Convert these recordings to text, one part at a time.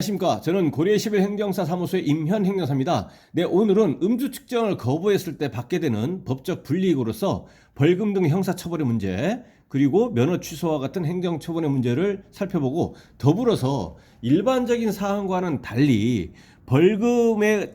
안녕하십니까. 저는 고려 11 행정사 사무소의 임현 행정사입니다. 네, 오늘은 음주 측정을 거부했을 때 받게 되는 법적 불이익으로서 벌금 등 형사 처벌의 문제, 그리고 면허 취소와 같은 행정 처분의 문제를 살펴보고 더불어서 일반적인 사항과는 달리 벌금에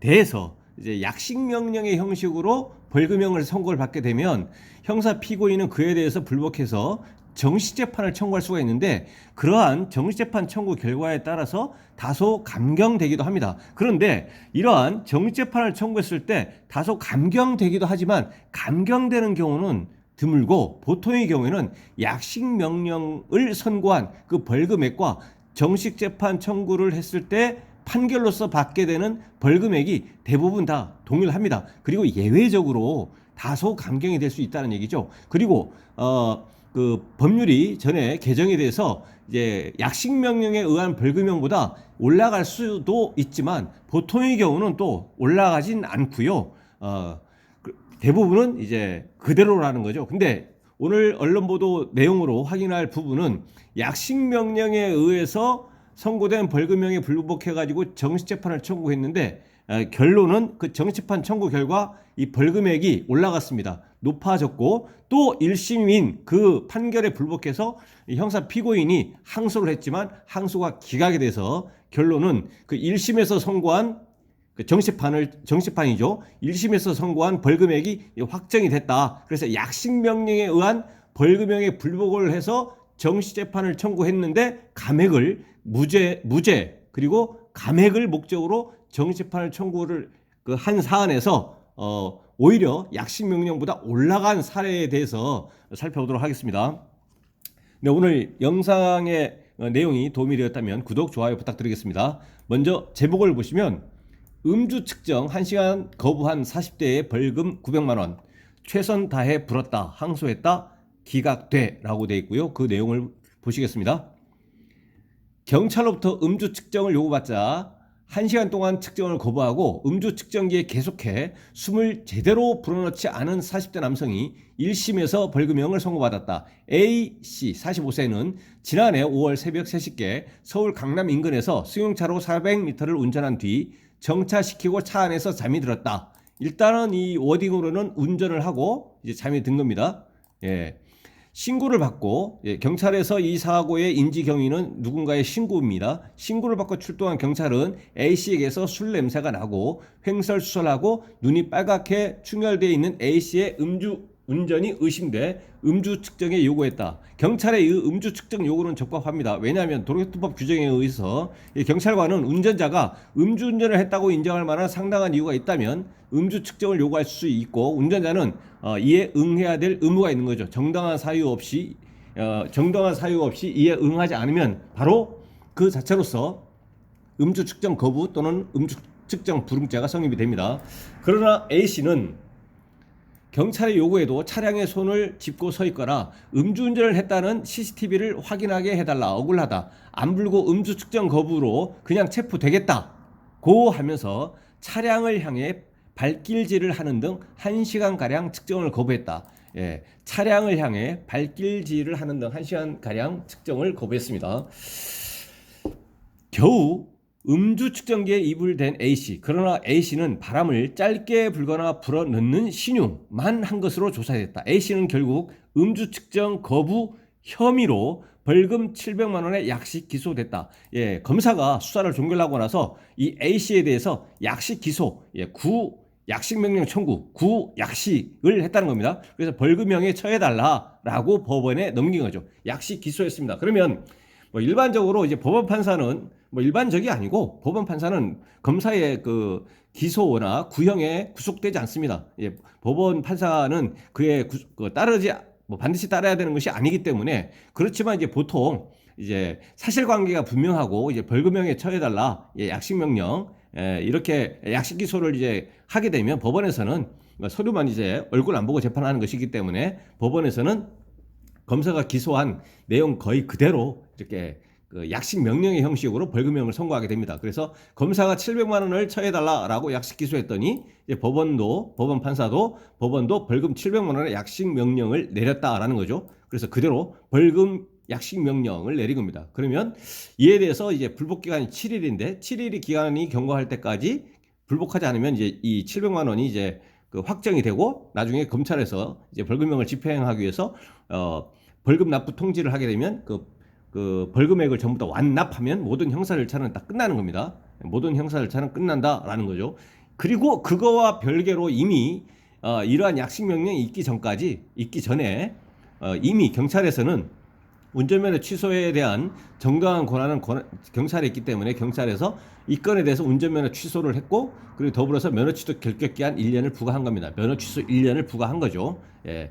대해서 이제 약식 명령의 형식으로 벌금형을 선고를 받게 되면 형사 피고인은 그에 대해서 불복해서 정식 재판을 청구할 수가 있는데 그러한 정식 재판 청구 결과에 따라서 다소 감경되기도 합니다. 그런데 이러한 정식 재판을 청구했을 때 다소 감경되기도 하지만 감경되는 경우는 드물고 보통의 경우에는 약식 명령을 선고한 그 벌금액과 정식 재판 청구를 했을 때 판결로서 받게 되는 벌금액이 대부분 다 동일합니다. 그리고 예외적으로 다소 감경이 될 수 있다는 얘기죠. 그리고 어, 그 법률이 전에 개정에 대해서 이제 약식 명령에 의한 벌금형보다 올라갈 수도 있지만 보통의 경우는 또 올라가진 않고요. 어, 그 대부분은 이제 그대로라는 거죠. 근데 오늘 언론 보도 내용으로 확인할 부분은 약식 명령에 의해서 선고된 벌금형에 불복해 가지고 정식 재판을 청구했는데 어, 결론은 그 정치판 청구 결과 이 벌금액이 올라갔습니다. 높아졌고 또 1심인 그 판결에 불복해서 이 형사 피고인이 항소를 했지만 항소가 기각이 돼서 결론은 그 1심에서 선고한 그 정치판을 정치판이죠. 1심에서 선고한 벌금액이 확정이 됐다. 그래서 약식 명령에 의한 벌금형에 불복을 해서 정식 재판을 청구했는데 감액을 무죄 무죄 그리고 감액을 목적으로 정치판을 청구를 그 한 사안에서 어 오히려 약식 명령보다 올라간 사례에 대해서 살펴보도록 하겠습니다. 네, 오늘 영상의 어, 내용이 도움이 되었다면 구독, 좋아요 부탁드리겠습니다. 먼저 제목을 보시면 음주 측정 1시간 거부한 40대의 벌금 900만 원 최선 다해 불었다 항소했다 기각돼 라고 되어 있고요. 그 내용을 보시겠습니다. 경찰로부터 음주 측정을 요구받자 1시간 동안 측정을 거부하고 음주 측정기에 계속해 숨을 제대로 불어넣지 않은 40대 남성이 1심에서 벌금형을 선고받았다. A씨 45세는 지난해 5월 새벽 3시께 서울 강남 인근에서 승용차로 400m를 운전한 뒤 정차시키고 차 안에서 잠이 들었다. 일단은 이 워딩으로는 운전을 하고 이제 잠이 든 겁니다. 예. 신고를 받고 예, 경찰에서 이 사고의 인지 경위는 누군가의 신고입니다. 신고를 받고 출동한 경찰은 A 씨에게서 술 냄새가 나고 횡설수설하고 눈이 빨갛게 충혈되어 있는 A 씨의 음주 운전이 의심돼 음주 측정에 요구했다. 경찰의 이 음주 측정 요구는 적법합니다. 왜냐하면 도로교통법 규정에 의해서 이 경찰관은 운전자가 음주운전을 했다고 인정할 만한 상당한 이유가 있다면 음주 측정을 요구할 수 있고 운전자는 어, 이에 응해야 될 의무가 있는 거죠. 정당한 사유 없이 어, 정당한 사유 없이 이에 응하지 않으면 바로 그 자체로서 음주 측정 거부 또는 음주 측정 불응죄가 성립이 됩니다. 그러나 A 씨는 경찰의 요구에도 차량에 손을 짚고 서 있거나 음주운전을 했다는 CCTV를 확인하게 해달라 억울하다 안 불고 음주 측정 거부로 그냥 체포되겠다 고 하면서 차량을 향해 발길질을 하는 등 1시간가량 측정을 거부했다. 예, 차량을 향해 발길질을 하는 등 1시간가량 측정을 거부했습니다. 겨우 음주 측정기에 이불된 A씨. 그러나 A씨는 바람을 짧게 불거나 불어 넣는 신용만 한 것으로 조사됐다. A씨는 결국 음주 측정 거부 혐의로 벌금 700만 원의 약식 기소됐다. 예, 검사가 수사를 종결하고 나서 이 A씨에 대해서 약식 기소, 예, 구 약식 명령 청구, 구 약식을 했다는 겁니다. 그래서 벌금형에 처해달라라고 법원에 넘긴 거죠. 약식 기소했습니다. 그러면 뭐 일반적으로 이제 법원 판사는 뭐 일반적이 아니고 법원 판사는 검사의 그 기소나 구형에 구속되지 않습니다. 예, 법원 판사는 그에 구, 그 따르지 뭐 반드시 따라야 되는 것이 아니기 때문에 그렇지만 이제 보통 이제 사실관계가 분명하고 이제 벌금형에 처해달라 예, 약식 명령 예, 이렇게 약식 기소를 이제 하게 되면 법원에서는 서류만 이제 얼굴 안 보고 재판하는 것이기 때문에 법원에서는 검사가 기소한 내용 거의 그대로 이렇게 그 약식 명령의 형식으로 벌금형을 선고하게 됩니다. 그래서 검사가 700만 원을 처해달라라고 약식 기소했더니 이제 법원도 법원 판사도 법원도 벌금 700만 원의 약식 명령을 내렸다라는 거죠. 그래서 그대로 벌금 약식 명령을 내린 겁니다. 그러면 이에 대해서 이제 불복 기간이 7일인데 7일이 기간이 경과할 때까지 불복하지 않으면 이제 이 700만 원이 이제 그 확정이 되고 나중에 검찰에서 이제 벌금형을 집행하기 위해서 어 벌금 납부 통지를 하게 되면 그, 그 벌금액을 전부 다 완납하면 모든 형사 절차는 다 끝나는 겁니다. 모든 형사 절차는 끝난다라는 거죠. 그리고 그거와 별개로 이미 어, 이러한 약식 명령이 있기 전까지 있기 전에 어, 이미 경찰에서는 운전면허 취소에 대한 정당한 권한은 권- 경찰에 있기 때문에 경찰에서 이 건에 대해서 운전면허 취소를 했고 그리고 더불어서 면허 취소 결격 기한 1년을 부과한 겁니다. 면허 취소 1년을 부과한 거죠. 예.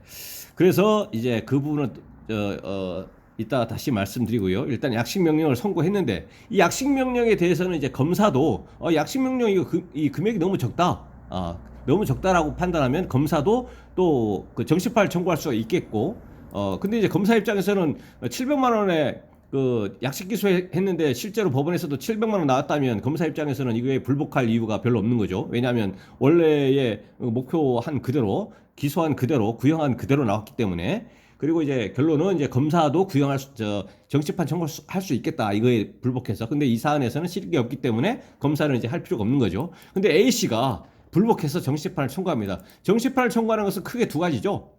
그래서 이제 그 부분은 어, 어 이따 다시 말씀드리고요. 일단 약식 명령을 선고했는데 이 약식 명령에 대해서는 이제 검사도 어, 약식 명령 이거 그, 이 금액이 너무 적다. 아, 너무 적다라고 판단하면 검사도 또 그 정식파를 청구할 수가 있겠고 어 근데 이제 검사 입장에서는 700만 원에 그 약식 기소했는데 실제로 법원에서도 700만 원 나왔다면 검사 입장에서는 이거에 불복할 이유가 별로 없는 거죠. 왜냐하면 원래의 목표한 그대로 기소한 그대로 구형한 그대로 나왔기 때문에 그리고 이제 결론은 이제 검사도 구형할 수, 저 정치판 청구할 수 있겠다 이거에 불복해서 근데 이 사안에서는 실익이 없기 때문에 검사는 이제 할 필요가 없는 거죠. 근데 A 씨가 불복해서 정치판을 청구합니다. 정치판을 청구하는 것은 크게 두 가지죠.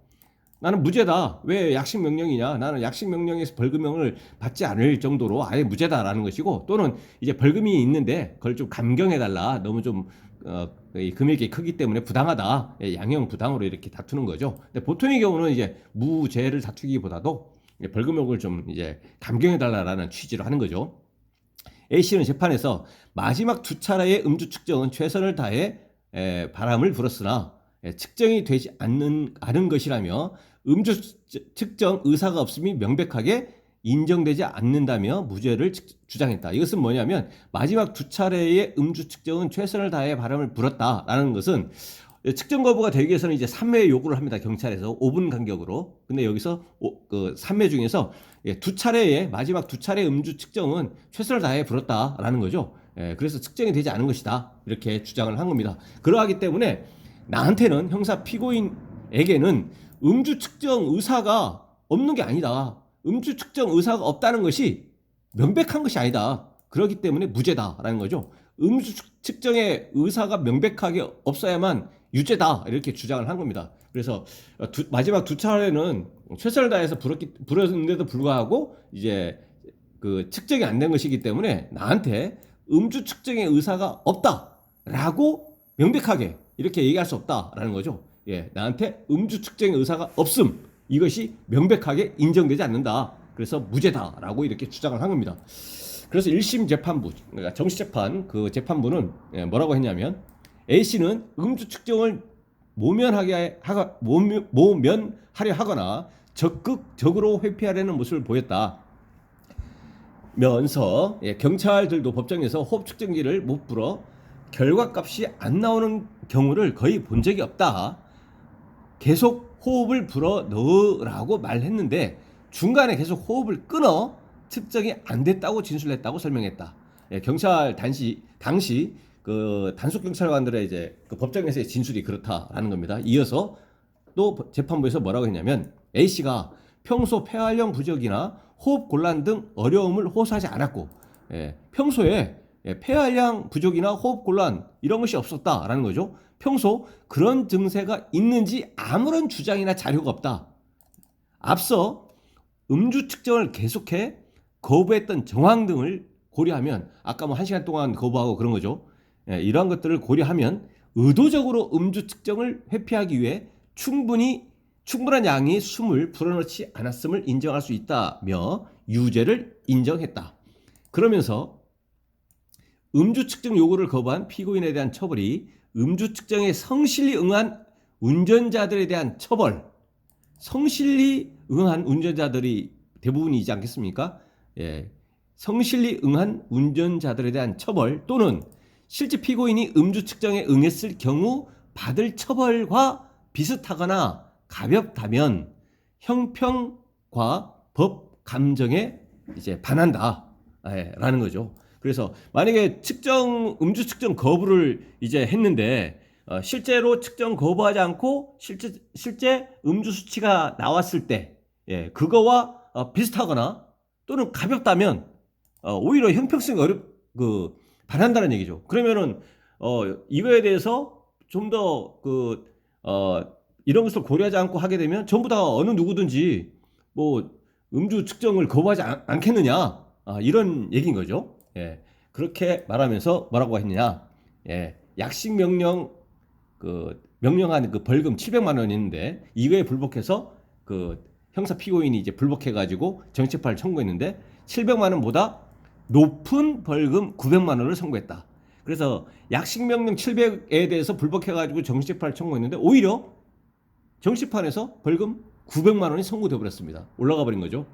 나는 무죄다. 왜 약식 명령이냐? 나는 약식 명령에서 벌금형을 받지 않을 정도로 아예 무죄다라는 것이고 또는 이제 벌금이 있는데 그걸 좀 감경해 달라. 너무 좀 어, 이 금액이 크기 때문에 부당하다. 예, 양형 부당으로 이렇게 다투는 거죠. 근데 보통의 경우는 이제 무죄를 다투기보다도 이제 벌금형을 좀 이제 감경해 달라라는 취지로 하는 거죠. A 씨는 재판에서 마지막 두 차례의 음주 측정은 최선을 다해 에, 바람을 불었으나 에, 측정이 되지 않는 않은 것이라며 음주 측- 측정 의사가 없음이 명백하게 인정되지 않는다며 무죄를 측- 주장했다. 이것은 뭐냐면 마지막 두 차례의 음주 측정은 최선을 다해 바람을 불었다라는 것은 측정 거부가 되기 위해서는 이제 3회 요구를 합니다. 경찰에서 5분 간격으로. 근데 여기서 오- 그 3회 중에서 예, 두 차례의 마지막 두 차례 음주 측정은 최선을 다해 불었다라는 거죠. 예, 그래서 측정이 되지 않은 것이다. 이렇게 주장을 한 겁니다. 그러하기 때문에 나한테는 형사 피고인에게는 음주 측정 의사가 없는 게 아니다. 음주 측정 의사가 없다는 것이 명백한 것이 아니다. 그렇기 때문에 무죄다라는 거죠. 음주 측- 측정의 의사가 명백하게 없어야만 유죄다 이렇게 주장을 한 겁니다. 그래서 두- 마지막 두 차례는 최선을 다해서 불었기, 불었는데도 불구하고 이제 그 측정이 안 된 것이기 때문에 나한테 음주 측정의 의사가 없다라고 명백하게 이렇게 얘기할 수 없다라는 거죠. 예, 나한테 음주 측정의 의사가 없음 이것이 명백하게 인정되지 않는다. 그래서 무죄다라고 이렇게 주장을 한 겁니다. 그래서 1심 재판부, 그러니까 정식 재판 그 재판부는 예, 뭐라고 했냐면 A 씨는 음주 측정을 모면하게 하가 모면, 모면하려 하거나 적극적으로 회피하려는 모습을 보였다. 면서 예, 경찰들도 법정에서 호흡 측정기를 못 불어 결과값이 안 나오는 경우를 거의 본 적이 없다. 계속 호흡을 불어 넣으라고 말했는데 중간에 계속 호흡을 끊어 측정이 안 됐다고 진술했다고 설명했다. 예, 경찰 당시 당시 그 단속 경찰관들의 이제 그 법정에서의 진술이 그렇다라는 겁니다. 이어서 또 재판부에서 뭐라고 했냐면 A 씨가 평소 폐활량 부족이나 호흡 곤란 등 어려움을 호소하지 않았고 예, 평소에 예, 폐활량 부족이나 호흡 곤란 이런 것이 없었다라는 거죠. 평소 그런 증세가 있는지 아무런 주장이나 자료가 없다. 앞서 음주 측정을 계속해 거부했던 정황 등을 고려하면 아까 뭐 한 시간 동안 거부하고 그런 거죠. 예, 이러한 것들을 고려하면 의도적으로 음주 측정을 회피하기 위해 충분히 충분한 양의 숨을 불어넣지 않았음을 인정할 수 있다며 유죄를 인정했다. 그러면서 음주 측정 요구를 거부한 피고인에 대한 처벌이 음주 측정에 성실히 응한 운전자들에 대한 처벌, 성실히 응한 운전자들이 대부분이지 않겠습니까? 예. 성실히 응한 운전자들에 대한 처벌 또는 실제 피고인이 음주 측정에 응했을 경우 받을 처벌과 비슷하거나 가볍다면 형평과 법 감정에 이제 반한다. 예, 라는 거죠. 그래서 만약에 측정 음주 측정 거부를 이제 했는데 어, 실제로 측정 거부하지 않고 실제 실제 음주 수치가 나왔을 때 예, 그거와 어, 비슷하거나 또는 가볍다면 어, 오히려 형평성이 어렵 그 반한다는 얘기죠. 그러면은 어, 이거에 대해서 좀 더 그 어, 이런 것을 고려하지 않고 하게 되면 전부 다 어느 누구든지 뭐 음주 측정을 거부하지 않, 겠느냐 아, 이런 얘기인 거죠. 예. 그렇게 말하면서 뭐라고 했느냐? 예. 약식 명령 그 명령한 그 벌금 700만 원이 있는데 이거에 불복해서 그 형사 피고인이 이제 불복해 가지고 정치파를 청구했는데 700만 원보다 높은 벌금 900만 원을 선고했다. 그래서 약식 명령 700에 대해서 불복해 가지고 정치파를 청구했는데 오히려 정치판에서 벌금 900만 원이 선고돼 버렸습니다. 올라가 버린 거죠.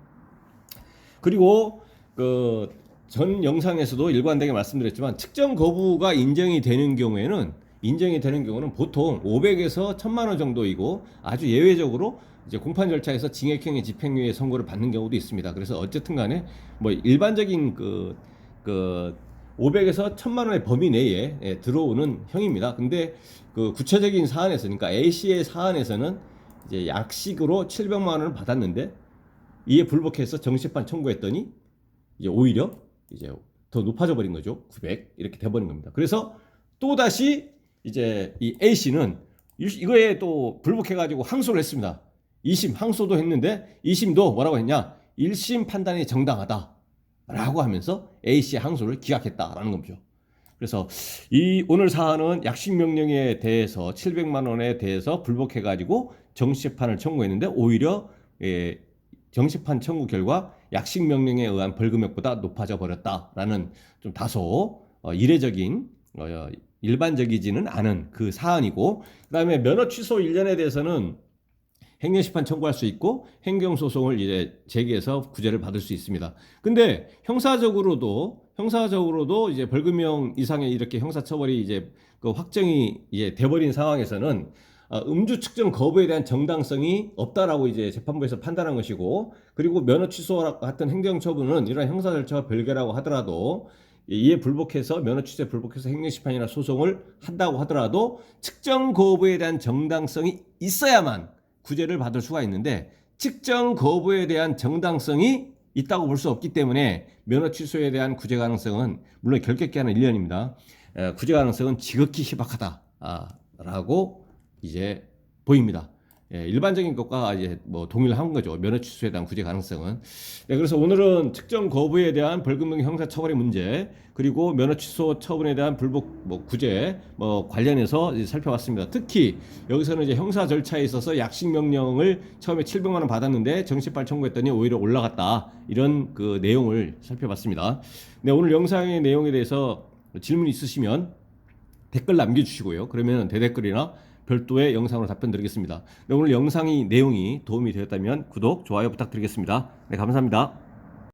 그리고 그 전 영상에서도 일관되게 말씀드렸지만 측정 거부가 인정이 되는 경우에는 인정이 되는 경우는 보통 500에서 1000만 원 정도이고 아주 예외적으로 이제 공판 절차에서 징역형의 집행유예 선고를 받는 경우도 있습니다. 그래서 어쨌든 간에 뭐 일반적인 그, 그 500에서 1000만 원의 범위 내에 예, 들어오는 형입니다. 근데 그 구체적인 사안에서 그러니까 A씨의 사안에서는 이제 약식으로 700만 원을 받았는데 이에 불복해서 정식판 청구했더니 이제 오히려 이제 더 높아져 버린 거죠. 900 이렇게 돼 버린 겁니다. 그래서 또 다시 이제 이 A 씨는 이거에 또 불복해 가지고 항소를 했습니다. 2심 항소도 했는데 2심도 뭐라고 했냐? 1심 판단이 정당하다라고 하면서 A 씨 항소를 기각했다라는 거죠. 그래서 이 오늘 사안은 약식 명령에 대해서 700만 원에 대해서 불복해 가지고 정식판을 청구했는데 오히려 예, 정식판 청구 결과 약식 명령에 의한 벌금액보다 높아져 버렸다라는 좀 다소 어, 이례적인 어, 일반적이지는 않은 그 사안이고 그다음에 면허 취소 1년에 대해서는 행정심판 청구할 수 있고 행정소송을 이제 제기해서 구제를 받을 수 있습니다. 근데 형사적으로도 형사적으로도 이제 벌금형 이상의 이렇게 형사처벌이 이제 그 확정이 이제 돼버린 상황에서는 어, 음주 측정 거부에 대한 정당성이 없다라고 이제 재판부에서 판단한 것이고 그리고 면허 취소 같은 행정처분은 이런 형사 절차와 별개라고 하더라도 이에 불복해서 면허 취소에 불복해서 행정심판이나 소송을 한다고 하더라도 측정 거부에 대한 정당성이 있어야만 구제를 받을 수가 있는데 측정 거부에 대한 정당성이 있다고 볼 수 없기 때문에 면허 취소에 대한 구제 가능성은 물론 결격기 하는 1년입니다. 구제 가능성은 지극히 희박하다라고 이제 보입니다. 예, 일반적인 것과 이제 뭐 동일한 거죠. 면허 취소에 대한 구제 가능성은. 네, 그래서 오늘은 특정 거부에 대한 벌금형 형사 처벌의 문제 그리고 면허 취소 처분에 대한 불복 뭐 구제 뭐 관련해서 살펴봤습니다. 특히 여기서는 이제 형사 절차에 있어서 약식 명령을 처음에 700만 원 받았는데 정식발 청구했더니 오히려 올라갔다 이런 그 내용을 살펴봤습니다. 네, 오늘 영상의 내용에 대해서 질문 있으시면 댓글 남겨주시고요. 그러면 대댓글이나 별도의 영상으로 답변 드리겠습니다. 네, 오늘 영상이 내용이 도움이 되었다면 구독, 좋아요 부탁드리겠습니다. 네, 감사합니다.